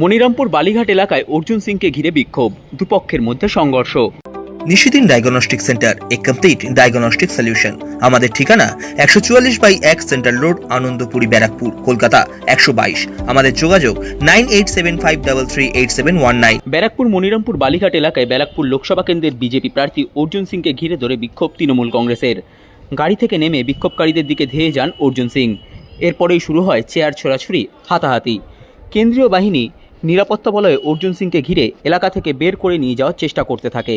মনিরামপুর বালিঘাট এলাকায় অর্জুন সিংকে ঘিরে বিক্ষোভ দুপক্ষের মধ্যে সংঘর্ষ। নিশিদিন ডায়াগনস্টিক সেন্টার এ কমপ্লিট ডায়াগনস্টিক সলিউশন আমাদের ঠিকানা একশো চুয়াল্লিশ বাই এক সেন্ট্রাল রোড আনন্দপুরি ব্যারাকপুর কলকাতা একশো বাইশ। আমাদের যোগাযোগ nine eight seven five double three eight seven one nine. Barrackpore Manirampur Balighat এলাকায় ব্যারাকপুর লোকসভা কেন্দ্রের বিজেপি প্রার্থী অর্জুন সিংকে ঘিরে ধরে বিক্ষোভ তৃণমূল কংগ্রেসের। গাড়ি থেকে নেমে বিক্ষোভকারীদের দিকে ধেয়ে যান অর্জুন সিং। এরপরেই শুরু হয় চেয়ার ছোড়াছুরি হাতাহাতি। কেন্দ্রীয় বাহিনী নিরাপত্তা বলয়ে অর্জুন সিংকে ঘিরে এলাকা থেকে বের করে নিয়ে যাওয়ার চেষ্টা করতে থাকে।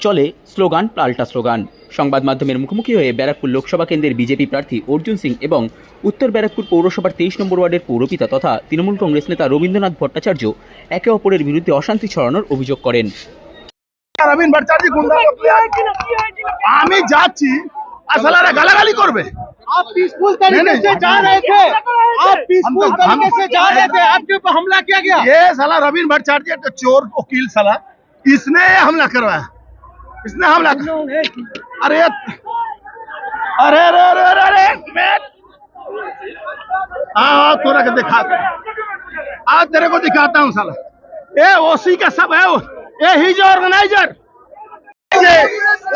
চলে স্লোগান, পাল্টা স্লোগান। সংবাদ মাধ্যমের মুখোমুখি হয়ে ব্যারাকপুর লোকসভা কেন্দ্রের বিজেপি প্রার্থী অর্জুন সিং এবং উত্তর ব্যারাকপুর পৌরসভার তেইশ নম্বর ওয়ার্ডের পৌরপিতা তথা তৃণমূল কংগ্রেস নেতা রবীন্দ্রনাথ ভট্টাচার্য একে অপরের বিরুদ্ধে অশান্তি ছড়ানোর অভিযোগ করেন। আমি যাচ্ছি আসলে গালাগালি করবে। आप पीसफुल तरीके से जा रहे थे। आप पीसफुल तो- तरीके से जा रहे थे आपके ऊपर हमला किया गया। ये साला रवीन भट्टाचार्य तो चोर वकील साला। इसने हमला करवाया। इसने हमला अरे अरे अरे अरे अरे अरे हाँ हाँ थोड़ा के दिखाते आज तेरे को दिखाता हूँ साला। ये ओसी का सब है वो। ये ही जो ऑर्गेनाइजर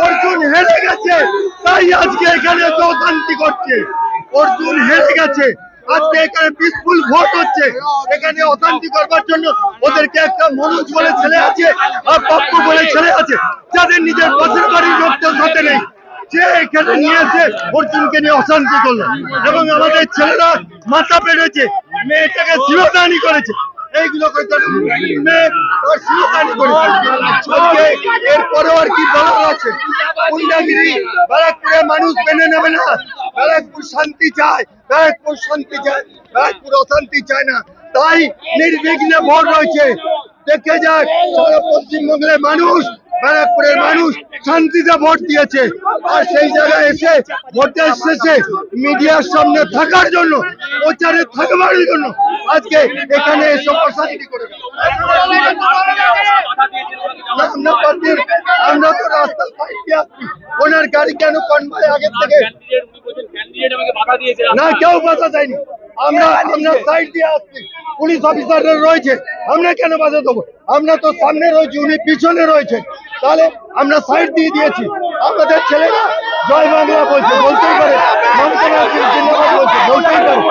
অর্জুন হেরে গেছে, তাই আজকে এখানে দোকানটি করছে অর্জুন হেরে গেছে, আজকে এখানে পিসফুল ভোট হচ্ছে। এখানে অশান্তি করবার জন্য ওদেরকে একটা মনোজ বলে ছেলে আছে আর পপ্পু বলে ছেলে আছে, যাদের নিজের পাশের বাড়ির লোকদের সাথে নেই। যে এখানে নিয়ে এসে অর্জুনকে নিয়ে অশান্তি করল। এবং আমাদের ছেলেরা মাথা পেরেছে মেয়েটাকে শিরোদানি করেছে। এইগুলো আর কি মেনে নেবে না। শান্তি চায় শান্তি চায় চায় না। তাই নির্বিঘ্নে ভোট রয়েছে। দেখে যাক পশ্চিমবঙ্গের মানুষ, ব্যারাকপুরের মানুষ শান্তিতে ভোট দিয়েছে। আর সেই জায়গায় এসে ভোটের শেষে মিডিয়ার সামনে থাকার জন্য, প্রচারে থাকবার জন্য আজকে এখানে এসব অশান্তি করে আমরা পার্টির আমরা তো রাস্তা সাইড ওনার গাড়ি কেন কনভয় আগের থেকে না, কেউ বাধা দেয়নি আমরা আমরা সাইড দিয়ে আসছি। পুলিশ অফিসাররা রয়েছে। আমরা কেন বাধা দেবো? আমরা তো সামনে রয়েছি, উনি পিছনে রয়েছে তাহলে আমরা সাইড দিয়ে দিয়েছি। আমাদের ছেলেরা জয় বাংলা বলছে, বলতেই পারে। বলছে, বলতেই পারে।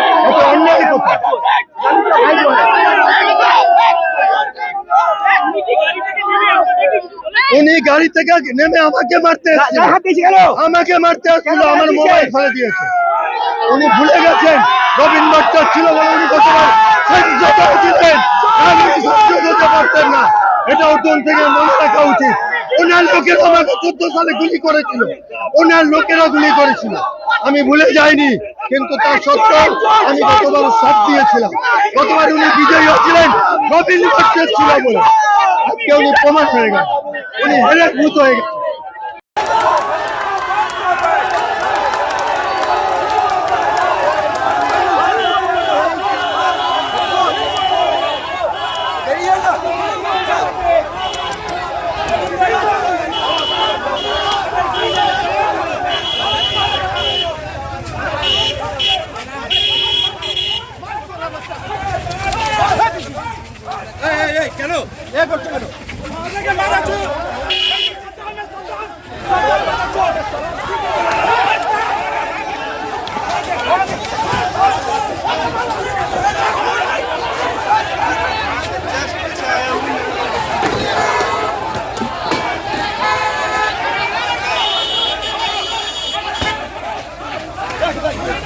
উনি গাড়ি থেকে নেমে আমাকে মারতে আমাকে মারতে আমার মোবাইল ফেলে দিয়েছে। উনি ভুলে গেছেন রবীন ছিল বলে উনি দিতেন আমি পারতেন না। এটা অর্জন থেকে মনে রাখা উচিত। ওনার লোকেরা আমাকে চোদ্দ সালে গুলি করেছিল। ওনার লোকেরা গুলি করেছিল। আমি ভুলে যাইনি কিন্তু তার সত্ত্বেও আমি গতবার সাথ দিয়েছিলাম। গতবার উনি বিজয়ী হয়েছিলেন রবীন ভট্টের ছিল বলে। আজকে উনি প্রমাণ হয়ে গেল। উনি হেরে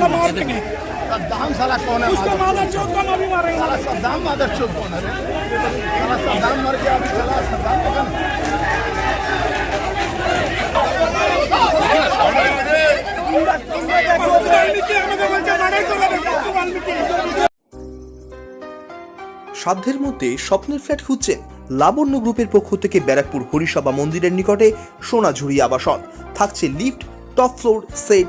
लोग मेरे को बोला मार देंगे सद्दाम साला कौन है उसको मारा चौक का अभी मारेंगे साला सद्दाम मादर चौक कौन है रे? साला सद्दाम मर गया अभी साला सद्दाम का वाल्मीकि আমাকে বলছে মারাই করে দেবে वाल्मीकि সাধ্যের মধ্যে স্বপ্নের ফ্ল্যাট খুঁজছেন লাবণ্য গ্রুপের পক্ষ থেকে ব্যারাকপুর হরিসভা মন্দিরের নিকটে সোনাঝুরি আবাসন থাকছে লিফট টপ ফ্লোর সেট